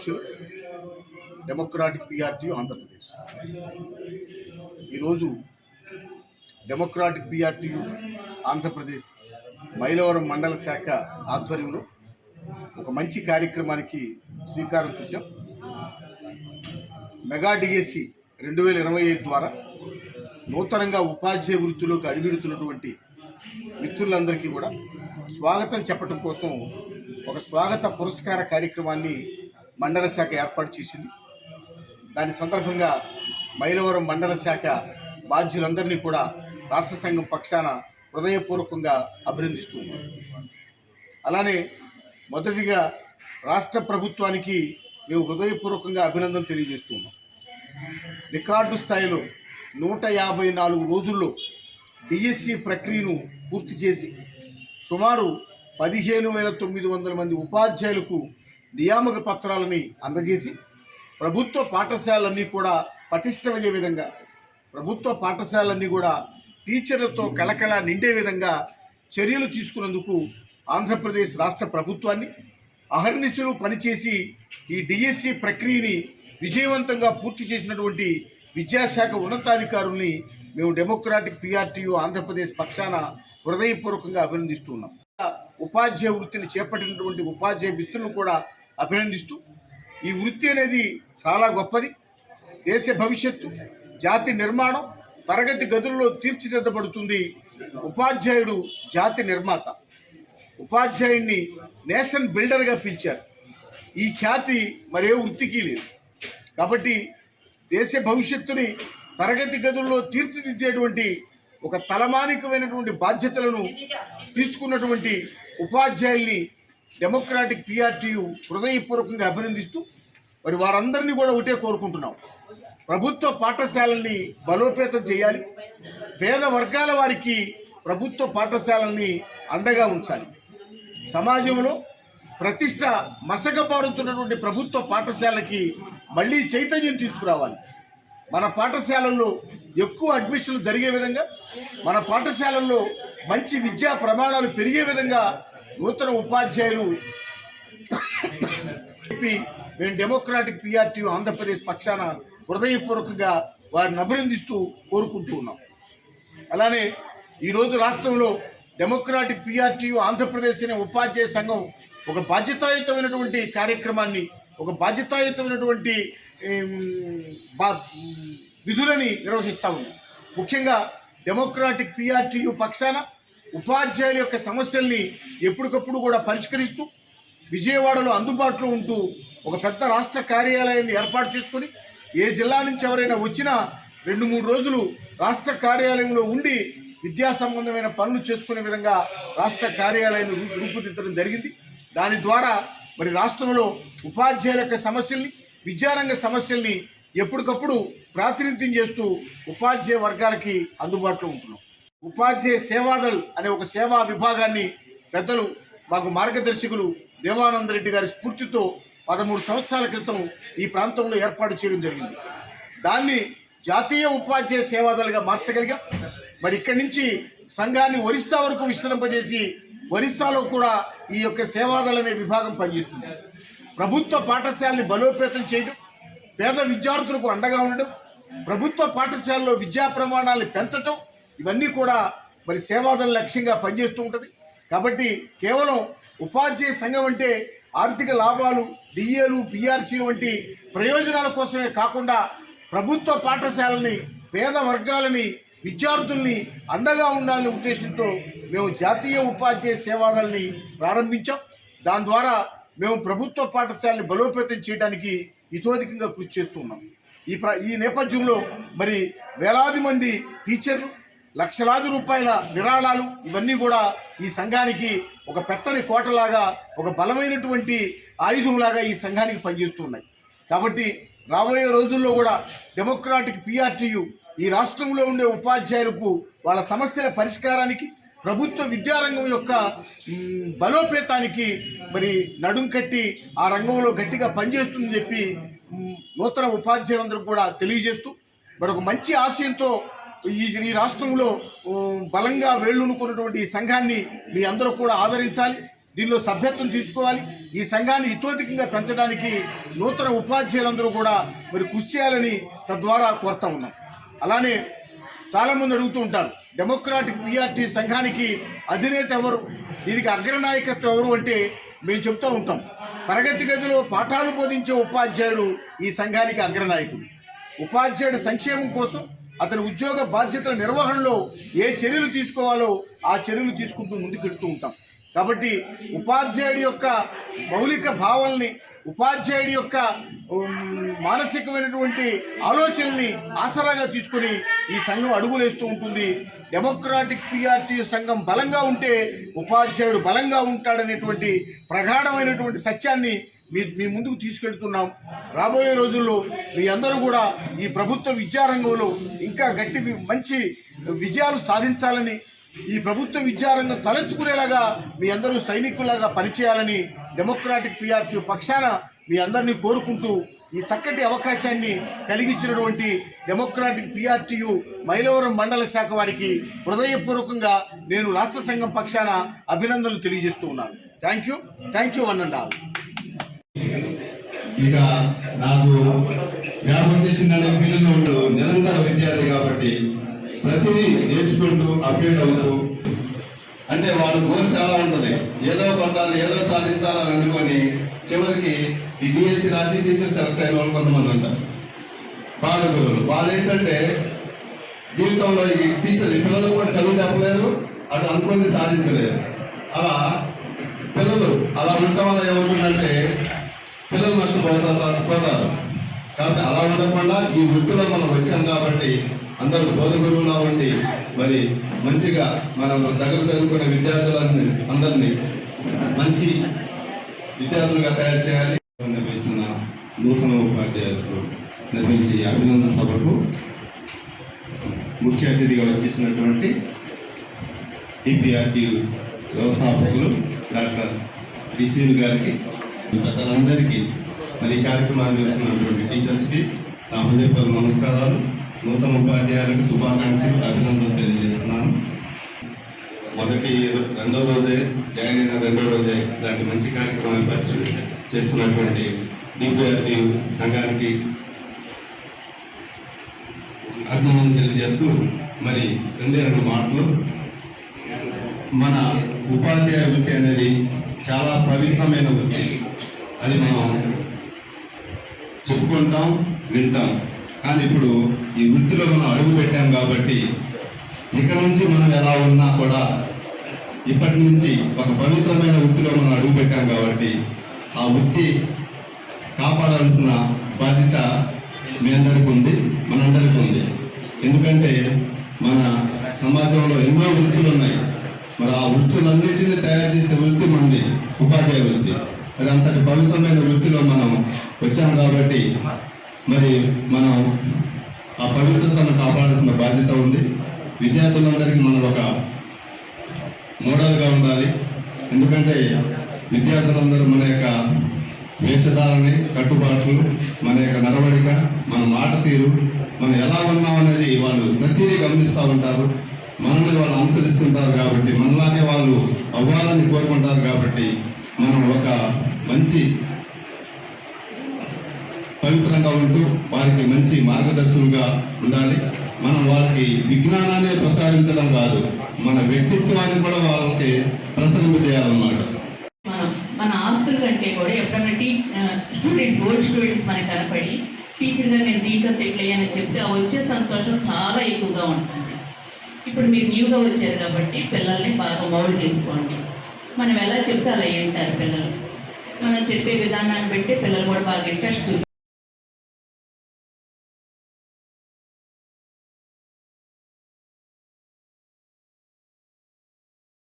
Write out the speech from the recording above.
రాష్ట్ర అధ్యక్షులు democratic PRT Andhra Pradesh. ఈరోజు డెమోక్రాటిక్ పిఆర్టీ ఆంధ్రప్రదేశ్ మైలవరం మండల శాఖ ఆధ్వర్యంలో ఒక మంచి కార్యక్రమానికి శ్రీకారం చుట్టాం. మెగా డిఎస్సి రెండు వేల ఇరవై ఐదు ద్వారా నూతనంగా ఉపాధ్యాయ వృత్తిలోకి అడుగుడుతున్నటువంటి మిత్రులందరికీ కూడా స్వాగతం చెప్పడం కోసం ఒక స్వాగత పురస్కార కార్యక్రమాన్ని మండల శాఖ ఏర్పాటు చేసింది. దాని సందర్భంగా మైలవరం మండల శాఖ బాధ్యులందరినీ కూడా రాష్ట్ర సంఘం పక్షాన హృదయపూర్వకంగా అభినందిస్తూ అలానే మొదటిగా రాష్ట్ర ప్రభుత్వానికి మేము హృదయపూర్వకంగా అభినందన తెలియజేస్తున్నాం రికార్డు స్థాయిలో నూట యాభై నాలుగు రోజుల్లో డిఎస్సి ప్రక్రియను పూర్తి చేసి సుమారు పదిహేను వేల తొమ్మిది వందల మంది ఉపాధ్యాయులకు నియామక పత్రాలని అందజేసి ప్రభుత్వ పాఠశాలన్నీ కూడా పటిష్టమయ్యే విధంగా ప్రభుత్వ పాఠశాలన్నీ కూడా టీచర్లతో కళకళ నిండే విధంగా చర్యలు తీసుకున్నందుకు ఆంధ్రప్రదేశ్ రాష్ట్ర ప్రభుత్వాన్ని అహర్నిశలు పనిచేసి ఈ డిఎస్సి ప్రక్రియని విజయవంతంగా పూర్తి చేసినటువంటి విద్యాశాఖ ఉన్నతాధికారుల్ని మేము డెమోక్రాటిక్ పిఆర్టీయు ఆంధ్రప్రదేశ్ పక్షాన హృదయపూర్వకంగా అభినందిస్తున్నాం. ఉపాధ్యాయ వృత్తిని చేపట్టినటువంటి ఉపాధ్యాయ మిత్రులు కూడా అభినందిస్తూ ఈ వృత్తి అనేది చాలా గొప్పది. దేశ భవిష్యత్తు జాతి నిర్మాణం తరగతి గదుల్లో తీర్చిదిద్దబడుతుంది ఉపాధ్యాయుడు జాతి నిర్మాత. ఉపాధ్యాయుడిని నేషన్ బిల్డర్గా పిలిచారు. ఈ ఖ్యాతి మరే వృత్తికి లేదు. కాబట్టి దేశ భవిష్యత్తుని తరగతి గదుల్లో తీర్చిదిద్దేటువంటి ఒక తలమానికమైనటువంటి బాధ్యతలను తీసుకున్నటువంటి ఉపాధ్యాయుల్ని డెమోక్రాటిక్ పిఆర్టీయు హృదయపూర్వకంగా అభినందిస్తూ మరి వారందరినీ కూడా ఒకటే కోరుకుంటున్నాం. ప్రభుత్వ పాఠశాలల్ని బలోపేతం చేయాలి. పేద వర్గాల వారికి ప్రభుత్వ పాఠశాలల్ని అండగా ఉంచాలి. సమాజంలో ప్రతిష్ట మసకబారుతున్నటువంటి ప్రభుత్వ పాఠశాలకి మళ్ళీ చైతన్యం తీసుకురావాలి. మన పాఠశాలల్లో ఎక్కువ అడ్మిషన్లు జరిగే విధంగా మన పాఠశాలల్లో మంచి విద్యా ప్రమాణాలు పెరిగే విధంగా నూతన ఉపాధ్యాయులు చెప్పి మేము డెమోక్రాటిక్ పిఆర్టీ ఆంధ్రప్రదేశ్ పక్షాన హృదయపూర్వకంగా వారిని అభినందిస్తూ కోరుకుంటూ ఉన్నాం. అలానే ఈరోజు రాష్ట్రంలో డెమోక్రాటిక్ పిఆర్టీయు ఆంధ్రప్రదేశ్ అనే ఉపాధ్యాయ సంఘం ఒక బాధ్యతాయుతమైనటువంటి కార్యక్రమాన్ని ఒక బాధ్యతాయుతమైనటువంటి బా- విధులని నిర్వహిస్తూ ఉంది. ముఖ్యంగా డెమోక్రాటిక్ పిఆర్టీయు పక్షాన ఉపాధ్యాయుల యొక్క సమస్యల్ని ఎప్పటికప్పుడు కూడా పరిష్కరిస్తూ విజయవాడలో అందుబాటులో ఉంటూ ఒక పెద్ద రాష్ట్ర కార్యాలయాన్ని ఏర్పాటు చేసుకొని ఏ జిల్లా నుంచి ఎవరైనా వచ్చినా రెండు మూడు రోజులు రాష్ట్ర కార్యాలయంలో ఉండి విద్యా సంబంధమైన పనులు చేసుకునే విధంగా రాష్ట్ర కార్యాలయాన్ని రూ- రూపుదిద్దడం జరిగింది. దాని ద్వారా మరి రాష్ట్రంలో ఉపాధ్యాయుల యొక్క సమస్యల్ని విద్యారంగ సమస్యల్ని ఎప్పటికప్పుడు ప్రాతినిధ్యం చేస్తూ ఉపాధ్యాయ వర్గాలకి అందుబాటులో ఉంటున్నాం. ఉపాధ్యాయ సేవాదల్ అనే ఒక సేవా విభాగాన్ని పెద్దలు మాకు మార్గదర్శకులు దేవానంద రెడ్డి గారి స్ఫూర్తితో పదమూడు సంవత్సరాల క్రితం ఈ ప్రాంతంలో ఏర్పాటు చేయడం జరిగింది. దాన్ని జాతీయ ఉపాధ్యాయ సేవాదలుగా మార్చగలిగాం. మరి ఇక్కడి నుంచి సంఘాన్ని ఒరిస్సా వరకు విస్తరింపజేసి ఒరిస్సాలో కూడా ఈ యొక్క సేవాదల్ అనే విభాగం పనిచేస్తుంది. ప్రభుత్వ పాఠశాలని బలోపేతం చేయడం పేద విద్యార్థులకు అండగా ఉండడం ప్రభుత్వ పాఠశాలలో విద్యా ప్రమాణాలను పెంచటం ఇవన్నీ కూడా మరి సేవాదళ లక్ష్యంగా పనిచేస్తూ ఉంటుంది. కాబట్టి కేవలం ఉపాధ్యాయ సంఘం అంటే ఆర్థిక లాభాలు డిఏలు పిఆర్సీలు వంటి ప్రయోజనాల కోసమే కాకుండా ప్రభుత్వ పాఠశాలని పేద వర్గాలని విద్యార్థుల్ని అండగా ఉండాలనే ఉద్దేశంతో మేము జాతీయ ఉపాధ్యాయ సేవాలని ప్రారంభించాం. దాని ద్వారా మేము ప్రభుత్వ పాఠశాలని బలోపేతం చేయడానికి ఇతోధికంగా కృషి చేస్తున్నాం ఈ ప్ర ఈ నేపథ్యంలో మరి వేలాది మంది టీచర్లు లక్షలాది రూపాయల విరాళాలు ఇవన్నీ కూడా ఈ సంఘానికి ఒక పెట్టని కోటలాగా ఒక బలమైనటువంటి ఆయుధంలాగా ఈ సంఘానికి పనిచేస్తున్నాయి. కాబట్టి రాబోయే రోజుల్లో కూడా డెమోక్రాటిక్ పిఆర్టీయు ఈ రాష్ట్రంలో ఉండే ఉపాధ్యాయులకు వాళ్ళ సమస్యల పరిష్కారానికి ప్రభుత్వ విద్యారంగం యొక్క బలోపేతానికి మరి నడుం కట్టి ఆ రంగంలో గట్టిగా పనిచేస్తుందని చెప్పి నూతన ఉపాధ్యాయులందరూ కూడా తెలియజేస్తూ మరి ఒక మంచి ఆశయంతో ఈ ఈ రాష్ట్రంలో బలంగా వేళ్ళునుకున్నటువంటి ఈ సంఘాన్ని మీ అందరూ కూడా ఆదరించాలి దీనిలో సభ్యత్వం తీసుకోవాలి ఈ సంఘాన్ని ఇతోధికంగా పెంచడానికి నూతన ఉపాధ్యాయులందరూ కూడా మరి కృషి చేయాలని తద్వారా కోరుతా ఉన్నాం. అలానే చాలామంది అడుగుతూ ఉంటారు డెమోక్రాటిక్ పిఆర్టీ సంఘానికి అధినేత ఎవరు? దీనికి అగ్రనాయకత్వం ఎవరు? అంటే మేము చెప్తూ ఉంటాం తరగతి గదిలో పాఠాలు బోధించే ఉపాధ్యాయుడు ఈ సంఘానికి అగ్రనాయకుడు ఉపాధ్యాయుడు సంక్షేమం కోసం అతని ఉద్యోగ బాధ్యతల నిర్వహణలో ఏ చర్యలు తీసుకోవాలో ఆ చర్యలు తీసుకుంటూ ముందుకెడుతూ ఉంటాం. కాబట్టి ఉపాధ్యాయుడి యొక్క మౌలిక భావాల్ని ఉపాధ్యాయుడి యొక్క మానసికమైనటువంటి ఆలోచనల్ని ఆసరాగా తీసుకొని ఈ సంఘం అడుగులేస్తూ ఉంటుంది. డెమోక్రాటిక్ పిఆర్టీ సంఘం బలంగా ఉంటే ఉపాధ్యాయుడు బలంగా ఉంటాడనేటువంటి ప్రగాఢమైనటువంటి సత్యాన్ని మీ మీ ముందుకు తీసుకెళ్తున్నాం. రాబోయే రోజుల్లో మీ అందరూ కూడా ఈ ప్రభుత్వ విద్యారంగంలో ఇంకా గట్టి మంచి విజయాలు సాధించాలని ఈ ప్రభుత్వ విద్యారంగం తలెత్తుకునేలాగా మీ అందరూ సైనికులాగా పనిచేయాలని డెమోక్రాటిక్ పిఆర్టీ పక్షాన మీ అందరినీ కోరుకుంటూ ఈ చక్కటి అవకాశాన్ని కలిగించినటువంటి డెమోక్రాటిక్ పిఆర్టీయు మైలవరం మండల శాఖ వారికి హృదయపూర్వకంగా నేను రాష్ట్ర సంఘం పక్షాన అభినందనలు తెలియజేస్తూ ఉన్నాను. Thank you thank you one and all ఇక నాకు జ్ఞాపకం చేసిన ఫీలింగ్ ఉంటూ నిరంతర విద్యార్థి కాబట్టి ప్రతిదీ నేర్చుకుంటూ అప్డేట్ అవుతూ అంటే వాళ్ళ గోల్ చాలా ఉంటుంది. ఏదో కొట్టాలి ఏదో సాధించాలని అనుకొని చివరికి ఈ డిఎస్సి రాసి టీచర్ సెలెక్ట్ అయిన వాళ్ళు కొంతమంది ఉంటారు. పాలకులు వాళ్ళు ఏంటంటే జీవితంలో ఈ టీచర్ ఈ పిల్లలకు కూడా చదువు చెప్పలేరు అటు అనుకుంది సాధించలేరు. అలా పిల్లలు అలా ఉండటం వల్ల ఏమవుతుందంటే పిల్లలు నష్టపోతారు పోతారు కాబట్టి అలా ఉండకుండా ఈ వృత్తిలో మనం వచ్చాం కాబట్టి అందరూ బోధకులులా ఉండి మరి మంచిగా మనం దగ్గర చదువుకునే విద్యార్థులన్నీ అందరినీ మంచి విద్యార్థులుగా తయారు చేయాలి. నిర్వహిస్తున్న నూతన ఉపాధ్యాయులకు నిర్మించి అభినందన సభకు ముఖ్య అతిథిగా వచ్చేసినటువంటి డిపిఆర్టీ వ్యవస్థాపకులు డాక్టర్ డిసిల్ గారికి పెద్దలందరికీ మరి కార్యక్రమాన్ని వచ్చినటువంటి టీచర్స్కి నా హృదయపూర్వ నమస్కారాలు. నూతన ఉపాధ్యాయులకు శుభాకాంక్షలు అభినందనలు తెలియజేస్తున్నాను. మొదటి రెండో రోజే జాయిన్ అయిన రెండో రోజే ఇలాంటి మంచి కార్యక్రమాన్ని పరిచయం చేస్తున్నటువంటి డిపిఆర్టీ సంఘానికి అభినందనలు తెలియజేస్తూ మరి రెండే రెండు మాటలు. మన ఉపాధ్యాయ వృత్తి అనేది చాలా పవిత్రమైన వృత్తి. అది మనం చెప్పుకుంటాం వింటాం. కానీ ఇప్పుడు ఈ వృత్తిలో మనం అడుగు పెట్టాం కాబట్టి ఇక నుంచి మనం ఎలా ఉన్నా కూడా ఇప్పటి నుంచి ఒక పవిత్రమైన వృత్తిలో మనం అడుగు పెట్టాం కాబట్టి ఆ వృత్తి కాపాడాల్సిన బాధ్యత మీ అందరికీ ఉంది మనందరికీ ఉంది. ఎందుకంటే మన సమాజంలో ఎన్నో వృత్తులు ఉన్నాయి. మరి ఆ వృత్తులన్నింటినీ తయారు చేసే వృత్తి మనది ఉపాధ్యాయ వృత్తి. మరి అంతటి పవిత్రమైన వృత్తిలో మనం వచ్చాం కాబట్టి మరి మనం ఆ పవిత్రతను కాపాడాల్సిన బాధ్యత ఉంది. విద్యార్థులందరికీ మనం ఒక మోడల్గా ఉండాలి. ఎందుకంటే విద్యార్థులందరూ మన యొక్క వేషధారని కట్టుబాట్లు మన యొక్క నడవడిక మన మాట తీరు మనం ఎలా ఉన్నాం అనేది వాళ్ళు ప్రతిదీ గమనిస్తూ ఉంటారు. మనల్ని వాళ్ళు అనుసరిస్తుంటారు కాబట్టి మనలాగే వాళ్ళు అవ్వాలని కోరుకుంటారు కాబట్టి మనం ఒక మంచి పవిత్రంగా ఉంటూ వారికి మంచి మార్గదర్శకులుగా ఉండాలి. మనం వారికి విజ్ఞానాన్ని ప్రసారించడం కాదు మన వ్యక్తిత్వాన్ని కూడా వాళ్ళకి ప్రసరింపజేయాలన్నమాట మనం మన ఆస్తుల కంటే కూడా ఎప్పుడన్నా టీ స్టూడెంట్స్ ఓల్డ్ స్టూడెంట్స్ మనకి కనపడి టీచర్గా నేను దీంట్లో సెటిల్ అయ్యానని చెప్తే వచ్చే సంతోషం చాలా ఎక్కువగా ఉంటుంది. ఇప్పుడు మీరు న్యూగా వచ్చారు కాబట్టి పిల్లల్ని బాగా మౌల్డ్ చేసుకోండి. మనం ఎలా చెప్తే అలా వింటారు పిల్లలు. మనం చెప్పే విధానాన్ని బట్టి పిల్లలు కూడా బాగా ఇంట్రెస్ట్